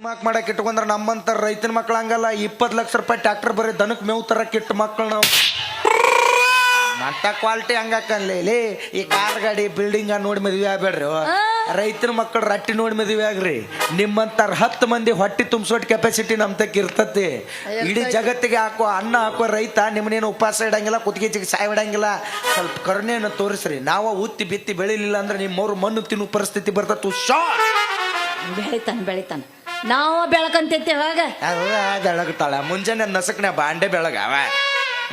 ಮಕ್ ಮಾಡಕ್ ಇಟ್ಕೊಂಡ್ರೆ ನಮ್ಮಂತ ರೈತನ ಮಕ್ಳು ಹಂಗಲ್ಲ. ಇಪ್ಪತ್ತು ಲಕ್ಷ ರೂಪಾಯಿ ಟ್ರಾಕ್ಟರ್ ಬರೀ ದನಕ್ ಮೇವು ತರಕ್ಕೆ ಇಟ್ಟು ಮಕ್ಳು ನಾವು. ಅಂತ ಕ್ವಾಲಿಟಿ ಹಂಗಾಕಲ್ಲಿ ಲೇ ಈ ಕಾರ್ ಗಾಡಿ ಬಿಲ್ಡಿಂಗ್ ನೋಡಿ ಮದುವೆ ಆಗ್ಬೇಡ್ರಿ. ರೈತನ ಮಕ್ಕಳು ರಟ್ಟಿ ನೋಡಿ ಮದುವೆ ಆಗ್ರಿ. ನಿಮ್ಮಂತಾರ ಹತ್ತು ಮಂದಿ ಹೊಟ್ಟಿ ತುಂಬಿಸೋಟ್ ಕೆಪಾಸಿಟಿ ನಮ್ ತಕ್ಕ ಇರ್ತತಿ. ಇಡೀ ಜಗತ್ತಿಗೆ ಹಾಕೋ ಅನ್ನ ಹಾಕೋ ರೈತ ನಿಮ್ಮನೇನು ಉಪವಾಸ ಇಡಂಗಿಲ್ಲ ಕುತ್ತಿಗೆ ಸಾಯ್ ಇಡಂಗಿಲ್ಲ ಸ್ವಲ್ಪ ಕರುಣೆಯನ್ನು ತೋರಿಸ್ರಿ. ನಾವು ಉತ್ತಿ ಬಿತ್ತಿ ಬೆಳಿಲಿಲ್ಲ ಅಂದ್ರೆ ನಿಮ್ಮವ್ರು ಮಣ್ಣು ತಿನ್ನು ಪರಿಸ್ಥಿತಿ ಬರ್ತತ್ತು ಬೆಳಿತಾನೆ ಬೆಳಿತಾನ. ನಾವು ಬೆಳಗ್ತಾಳ. ಮುಂಜಾನೆ ನಸಕ್ನ ಬಾಂಡೆ ಬೆಳಗಾವ.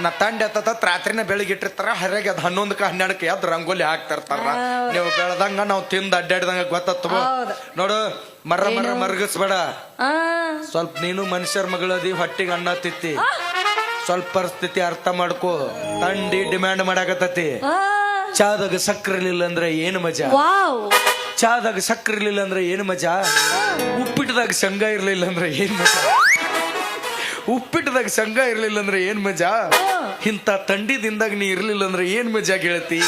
ನಾ ತಂಡ ಎತ್ತತ್ ರಾತ್ರಿನ ಬೆಳಗಿಟ್ಟಿರ್ತಾರ ಹರ್ಯಾಗ ಅದು ಹನ್ನೊಂದಕ್ಕೆ ಹನ್ನೆರಡಕ್ಕೆ ಎದ್ದು ರಂಗೋಲಿ ಹಾಕ್ತಿರ್ತಾರ. ನೀವು ಬೆಳ್ದಂಗ ನಾವು ತಿಂದ ಅಡ್ಡಾಡಿದಂಗ ಗೊತ್ತತ್ವ ನೋಡು ಮರ ಮರ ಮರಗಿಸ್ಬೇಡ. ಸ್ವಲ್ಪ ನೀನು ಮನುಷ್ಯರ ಮಗಳದಿ ಹೊಟ್ಟಿಗೆ ಅನ್ನ ತಿತ್ತಿ. ಸ್ವಲ್ಪ ಪರಿಸ್ಥಿತಿ ಅರ್ಥ ಮಾಡ್ಕೋ. ತಂಡಿ ಡಿಮ್ಯಾಂಡ್ ಮಾಡಾಕತ್ತತಿ. ಚಾದಾಗ ಸಕ್ಕರೆ ಇಲ್ಲ ಅಂದ್ರೆ ಏನು ಮಜಾ? ಚಾದಾಗ ಸಕ್ಕರೆ ಇಲ್ಲ ಅಂದ್ರೆ ಏನು ಮಜಾ? ಉಪ್ಪಿಟ್ಟದಾಗ ಶಂಗ ಇರ್ಲಿಲ್ಲ ಅಂದ್ರೆ ಏನ್ ಮಜಾ? ಉಪ್ಪಿಟ್ಟದಾಗ ಸಂಘ ಇರ್ಲಿಲ್ಲ ಅಂದ್ರೆ ಏನ್ ಮಜಾ? ಇಂಥ ತಂಡಿದಿಂದಾಗ ನೀ ಇರ್ಲಿಲ್ಲ ಅಂದ್ರೆ ಏನ್ ಮಜಾ ಗೆಳತಿ?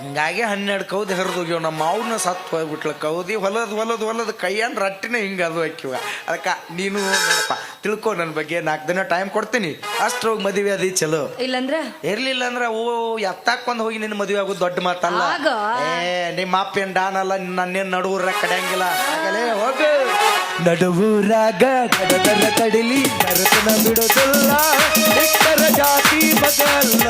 ಹಿಂಗಾಗಿ ಹನ್ನೆರಡು ಕೌದಿ ಹರಿದೋಗ್ಯವ. ನಮ್ಮ ಮಾವನ ಸತ್ತು ಹೋಗ್ಬಿಟ್ಲ. ಕೌದಿ ಹೊಲದ ಹೊಲದ ಹೊಲದ ಕೈಯನ್ ರಟ್ಟಿನ ಹಿಂಗ ಅದು ಹಾಕಿವ ಅದಕ್ಕ ನೀನು ನೋಡಪ್ಪ ತಿಳ್ಕೊ ನನ್ನ ಬಗ್ಗೆ. ನಾಲ್ಕು ದಿನ ಟೈಮ್ ಕೊಡ್ತೀನಿ. ಅಷ್ಟ್ರೋಗಿ ಮದುವೆ ಅದಿ ಚಲೋ. ಇಲ್ಲಂದ್ರ? ಇರ್ಲಿಲ್ಲ ಅಂದ್ರ ಓ ಎತ್ತಾಕೊಂಡ್ ಹೋಗಿ ನಿನ್ನ ಮದುವೆ ಆಗೋದು ದೊಡ್ಡ ಮಾತಲ್ಲ. ಆಗ? ಏ ನಿಮ್ಮ ಅಪ್ಪ ಏನ್ ಡಾನ್ ಅಲ್ಲ ನನ್ನೇನ್ ನಡುವೂರ ಕಡೆಯಂಗಿಲ್ಲ. ಆಗಲೇ ಹೋಗು. ನಡುವೂರಾಗ ಬಿಡೋದಿಲ್ಲ. ಎಷ್ಟರ ಜಾತಿ ಬಗಲ್ಲ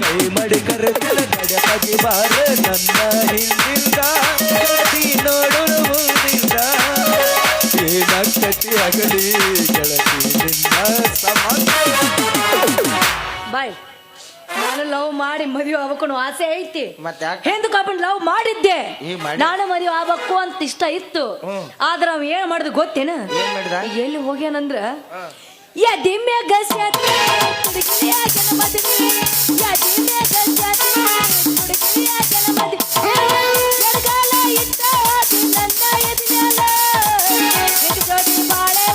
ಕೈ ಮಡಿ ಕರೆತಲ ಗಡಪಗಿ ಬಾರ ನನ್ನ ಹಿಂದಿಂದ ಗೆಳತಿ ನೋಡೋಣ ಮುಂದಿಂದ ಏನಾಗ್ತತಿ ಅಗಲಿ ಗೆಳತಿ ನಿನ್ನ ಸಮಾನ ಬಾಯ್. ನಾನು ಲವ್ ಮಾಡಿ ಮದುವೆ ಆಗ್ಬೇಕು ಆಸೆ ಐತಿ. ಮತ್ತೆ ಹಿಂದೂ ಕಾಪನ್ ಲವ್ ಮಾಡಿದ್ದೆ. ಮಾಡಿ- ನಾನು ಮದುವೆ ಆಗ್ಬೇಕು ಅಂತ ಇಷ್ಟ ಇತ್ತು. ಆದ್ರೆ ನಾವು ಏನು ಮಾಡಿದ್ ಗೊತ್ತೇನ? ಏನ್ ಮಾಡಿದ? ಈಗ ಎಲ್ಲಿ ಹೋಗ್ಯಾನಂದ್ರ? ಬಾಳೆ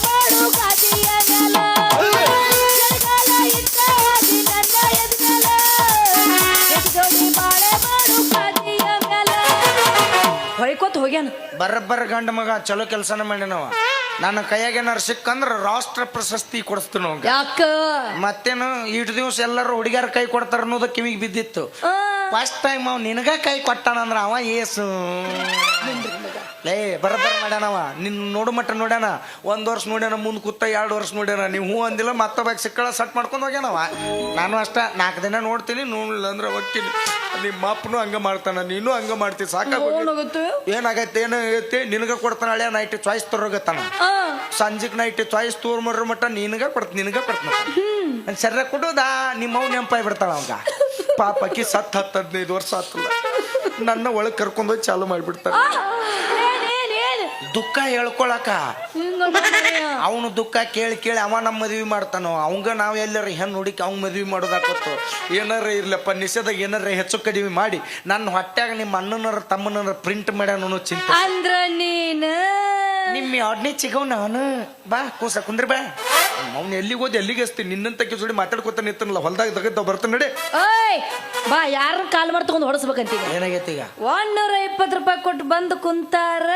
ಮಾಡು ಗಾದಿಯ ಮ್ಯಾಲ ಹೋಗ್ಯಾನ ಗಂಡ ಮಗ ಚಲೋ ಕೆಲಸನ ಮಾಡ್ಯಾನವ. ನನ್ನ ಕೈಯಾಗ ಏನಾರು ಸಿಕ್ಕಂದ್ರ ರಾಷ್ಟ್ರ ಪ್ರಶಸ್ತಿ ಕೊಡಿಸ್ತೀನಿ ಯಾಕೆ ಯಾಕ? ಮತ್ತೇನು ಇಷ್ಟು ದಿವಸ ಎಲ್ಲರೂ ಹುಡುಗಿಯರ ಕೈ ಕೊಡ್ತಾರ ಅನ್ನೋದು ಕಿವಿಗೆ ಬಿದ್ದಿತ್ತು. ಫಸ್ಟ್ ಟೈಮ್ ಅವ್ ನಿನಗ ಕೈ ಕೊಟ್ಟಾನಂದ್ರ ಅವ ಏಸು. ಲೇ ಬರಬರ ಮಾಡ್ಯಾನವ ನಿನ್ ನೋಡು ಮಟ್ಟ ನೋಡ್ಯಾನ. ಒಂದ್ ವರ್ಷ ನೋಡ್ಯಾನ ಮುಂದ್ ಕೂತ ಎರಡು ವರ್ಷ ನೋಡ್ಯಾನ. ನೀವು ಹೂ ಅಂದಿಲ್ಲ ಮತ್ತೊಬ್ಬ ಸಿಕ್ಕಳ ಸಟ್ ಮಾಡ್ಕೊಂಡು ಹೋಗ್ಯಾನವ ನಾನು ಅಷ್ಟ ನಾಲ್ಕು ದಿನ ನೋಡ್ತೀನಿ ನೋಡ್ಲಿಲ್ಲ ಅಂದ್ರೆ ಹೋಗ್ತೀನಿ. ನಿಮ್ಮ ಅಪ್ಪನು ಹಂಗ ಮಾಡ್ತಾನ ನೀನು ಹಂಗ ಮಾಡ್ತಿ ಸಾಕಾಗ ಏನಾಗುತ್ತೆ ಏನಾಗೈತೆ ಏನಾಗೈತೆ ನಿನಗೆ ಕೊಡ್ತಾನ ಹಳೆ ನೈಟ್ ಚಾಯ್ಸ್ ತರೋಗತ್ತಾನ. ಸಂಜೆಗೆ ನೈಟ್ ಚಾಯ್ಸ್ ತೋರ್ ಮರ್ರ ಮಟ್ಟ ನಿನಗ ಕೊಡ್ತ ನಿನಗ ಕೊಡ್ತಾನ ಸರ್ರ ಕೊಡೋದಾ? ನಿಮ್ಮ ಅವ್ ನೆಂಪಾಯ್ ಬಿಡ್ತಾಳ ಅವಂಗ. ಪಾಪಕ್ಕಿ ಸತ್ ಹತ್ತು ಹದಿನೈದು ವರ್ಷ ಆತಲ್ಲ ನನ್ನ ಒಳಗೆ ಕರ್ಕೊಂಡೋಗಿ ಚಾಲು ಮಾಡ್ಬಿಡ್ತಾರ. ದುಃಖ ಹೇಳ್ಕೊಳಕ. ಅವನು ದುಃಖ ಕೇಳಿ ಕೇಳಿ ಅವ ನಮ್ಮ ಮದ್ವಿ ಮಾಡ್ತಾನೋ ಅವಂಗ ನಾವ್ ಎಲ್ಲರ ಹೆಣ್ಣು ಹುಡುಕಿ ಅವ್ನ ಮದ್ವಿ ಮಾಡೋದಾಕತ್ತು ಏನಾರ ಇರ್ಲಪ್ಪ ನಿಷೇಧಾಗ ಏನಾರ ಹೆಚ್ಚು ಕಡಿಮೆ ಮಾಡಿ ನನ್ನ ಹೊಟ್ಯಾಗ ನಿಮ್ಮ ಅಣ್ಣನರ ತಮ್ಮನರ ಪ್ರಿಂಟ್ ಮಾಡ್ಯಾನು ಚಿಂತೆ. ಅಂದ್ರ ನೀನ ನಿಮ್ಮ ಯಾವ್ದನೇ ಚಿಗವ್ ನಾನು. ಬಾ ಕೂಸ ಕುಂದ್ರ ಬಾ. ಅವ್ನು ಎಲ್ಲಿಗೆ ಹೋದ್ ಎಲ್ಲಿಗೆ ಹಸ್ತಿ ನಿನ್ನಂತ ಜೋಡಿ ಮಾತಾಡ್ಕೊತ ನಿಂತನಲ್ಲ ಹೊಲ್ದಾಗ ತಗದ ಬರ್ತಾನೆ ನಡಿ. ಓಯ್ ಬಾ ಯಾರನ್ನ ಕಾಲ್ ಮಾಡಿ ತಗೊಂಡ್ ಹೊಡಸ್ಬೇಕಂತೀಗ ಏನಾಗೈತಿ ಈಗ? ಒಂದೂರ ಇಪ್ಪತ್ತು ರೂಪಾಯಿ ಕೊಟ್ಟು ಬಂದು ಕುಂತಾರ.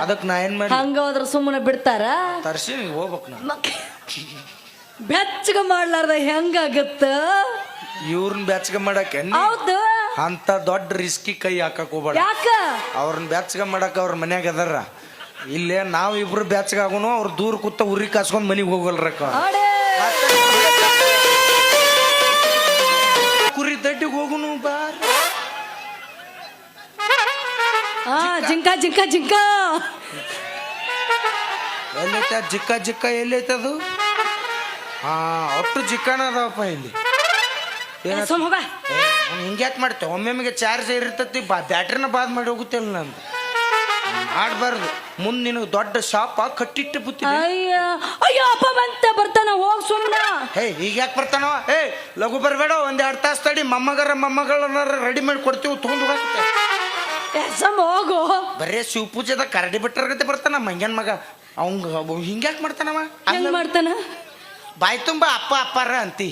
ಅದಕ್ಕೆ ನಾ ಏನ್ ಮಾಡಿ ಹಂಗ ಹೋದ್ರ ಸುಮ್ಮನೆ ಬಿಡ್ತಾರ? ತರ್ಸಿ ಹೋಗ್ಬೇಕು ನಾ ಮಕ್- ಬೆಚ್ಚಗ ಮಾಡ್ಲಾರ್ದ ಹೆಂಗಾಗತ್ತ? ಇವ್ರನ್ನ ಬೆಚ್ಚಗ ಮಾಡಕ್ಕೆ ಹೌದು. ಅಂತ ದೊಡ್ಡ ರಿಸ್ಕಿ ಕೈ ಹಾಕಕ್ ಹೋಗ್ಬೇಡ. ಯಾಕ? ಅವ್ರನ್ನ ಬೆಚ್ಚಗ ಮಾಡಕ್ ಅವ್ರ ಮನ್ಯಾಗ ಅದಾರ. ಇಲ್ಲೇ ನಾವ್ ಇಬ್ರು ಬೆಚ್ಚಗಾಗುನು ಅವ್ರ ದೂರ ಕೂತ ಉರಿ ಕಾಸ್ಕೊಂಡ್ ಮನೆಗೆ ಹೋಗಲ್ರಕ್ಕ ಕುರಿ ದಡ್ಡಿಗೆ ಹೋಗುನು ಬಾ ಆ ಜಿಂಕ ಜಿಂಕ ಜಿಂಕ! ಎಲ್ಲೈತ? ಜಿಕ್ಕ ಜಿಕ್ಕ ಎಲ್ಲೈತೆ ಅದು? ಹಾ ಅಷ್ಟು ಜಿಕ್ಕನ ಅದಾವಪ್ಪ ಇಲ್ಲಿ. ಏನ ಸುಮ್ ಹೋಗ ಹಿಂಗ್ಯಾಕ್ ಮಾಡ್ತೇವೆ ಒಮ್ಮೆಮ್ಮಿಗೆ ಚಾರ್ಜ್ ಇರ್ತತಿ ಬ್ಯಾಟ್ರಿನ ಬಾದ್ ಮಾಡಿ ಹೋಗುತ್ತಿಲ್ಲ ನಂದು. ಆಡ್ಬಾರ್ದು ಮುಂದೆ ನಿನಗೆ ದೊಡ್ಡ ಶಾಪ ಕಟ್ಟಿಟ್ಟು ಬುತ್ತಿ ಅಯ್ಯ ಅಯ್ಯೋ ಅಪ್ಪ ಬಂತ ಬರ್ತಾನ ಹೋಗ್ ಸುಮ್ಮನ ಹೇ ಈಗ ಯಾಕೆ ಬರ್ತಾನವ ಹೇ ಲಘು ಬರಬೇಡ ಒಂದ್ ಎರಡು ತಾಸು ತಡಿ. ಮೊಮ್ಮಗರ ಮೊಮ್ಮಗಳನ್ನ ರೆಡಿ ಮಾಡಿ ಕೊಡ್ತೀವಿ ತಗೊಂಡು ಹೋಗೋ ಎಸಮ್ ಹೋಗು. ಬರೇ ಶಿವ ಪೂಜೆದಾಗ ಕರಡಿ ಬಿಟ್ಟರ್ಗತೆ ಬರ್ತಾನ ಮಂಗನ್ ಮಗ. ಅವಂಗ ಹಿಂಗ್ಯಾಕ್ ಮಾಡ್ತಾನವ? ಹೆಂಗ್ ಮಾಡ್ತಾನ? ಬಾಯ್ ತುಂಬ ಅಪ್ಪ ಅಪ್ಪಾರ ಅಂತಿ.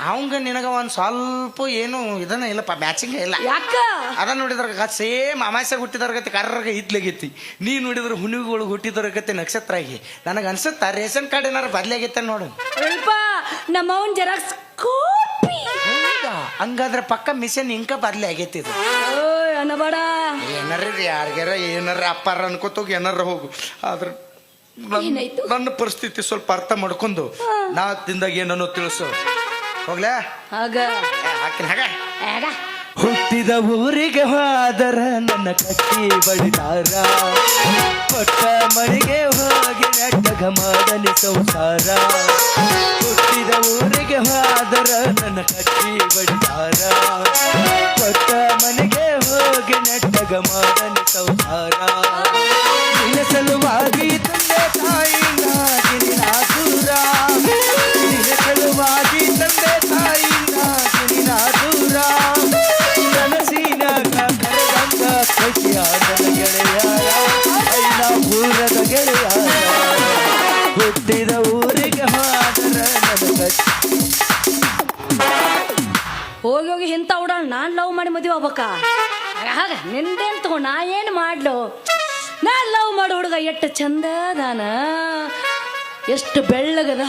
ಅವಂಗ ನಿನಗ ಒಂದು ಸ್ವಲ್ಪ ಏನು ಇದನ್ನ ಇಲ್ಲಪ್ಪ ಮ್ಯಾಚಿಂಗ್ ಇಲ್ಲ. ಯಾಕ? ಅದ ನೋಡಿದ್ರ ಸೇಮ್ ಅಮಾಸ್ಯ ಹುಟ್ಟಿದವ್ರ ಗತಿ ಕರ್ರಗ ಇದ್ಲಾಗೈತಿ ನೀ ನೋಡಿದ್ರ ಹುಣ್ಣಿಗಳು ಹುಟ್ಟಿದವ್ರ ಗತಿ ನಕ್ಷತ್ರ ಆಗಿ ನನಗೆ ಅನ್ಸುತ್ತ ರೇಷನ್ ಕಾರ್ಡ್ ಏನಾರ ಬದ್ಲಾಗೈತೆ ನೋಡು. ಅಲ್ಪ ನಮ್ಮ ಅವನ್ ಜೆರಾಕ್ಸ್ ಕಾಪಿ? ಹಂಗಾದ್ರೆ ಪಕ್ಕ ಮಿಷನ್ ಇಂಕ ಬದ್ಲಿ ಆಗೈತಿ ಇದು. ಓಯ್ ಅನ್ನಬೇಡ ಏನಾರ ಯಾರಿಗಾರ ಏನಾರ ಅಪ್ಪಾರ ಅನ್ಕೋತೋಗಿ ಏನಾರ ಹೋಗು. ಆದ್ರೆ ನನ್- ನನ್ನ ಪರಿಸ್ಥಿತಿ ಸ್ವಲ್ಪ ಅರ್ಥ ಮಾಡ್ಕೊಂಡು ನಾ ತಿಂದಾಗ ಏನನ್ನೋ ತಿಳಿಸು. ಹೋಗ್ಲಾ? ಆಗ ಏ, ಹಾಕಿನ ಹಾಗ. ಆಗ ಹುಟ್ಟಿದ ಊರಿಗೆ ಹೋದರ ನನ್ನ ಕಟ್ಟಿ ಬಡಿದಾರ. ಕೊಟ್ಟ ಮಳಿಗೆ ಹೋಗಿ ನೆಟ್ಟಗ ಮಾಡಲಿ ಸಂಸಾರ. ಹುಟ್ಟಿದ ಊರಿಗೆ ಹೋದರ ನನ್ನ ಕಟ್ಟಿ ಬಡಿದಾರ. ಕೊಟ್ಟ ಮನೆಗೆ ಹೋಗಿ ನೆಟ್ಟಗ ಮಾಡಲಿ ಸಂಸಾರ. ನಿನ್ನ ಸಲುವಾಗಿ ತಂದೆ ತಾಯಿ ನಾಗಿನ ಹೋಗಿ ಹೋಗಿ ಇಂಥ ನಾನ್ ಲವ್ ಮಾಡಿ ಮದುವೆ ಆಗ್ಬೇಕ? ಆಗ ನಿಂದೇನ್ ತಗೋ, ನಾ ಏನು ಮಾಡ್ಲು? ನಾ ಲವ್ ಮಾಡು ಹುಡುಗ ಎಷ್ಟು ಚಂದ ಎಷ್ಟು ಬೆಳ್ಳಗದ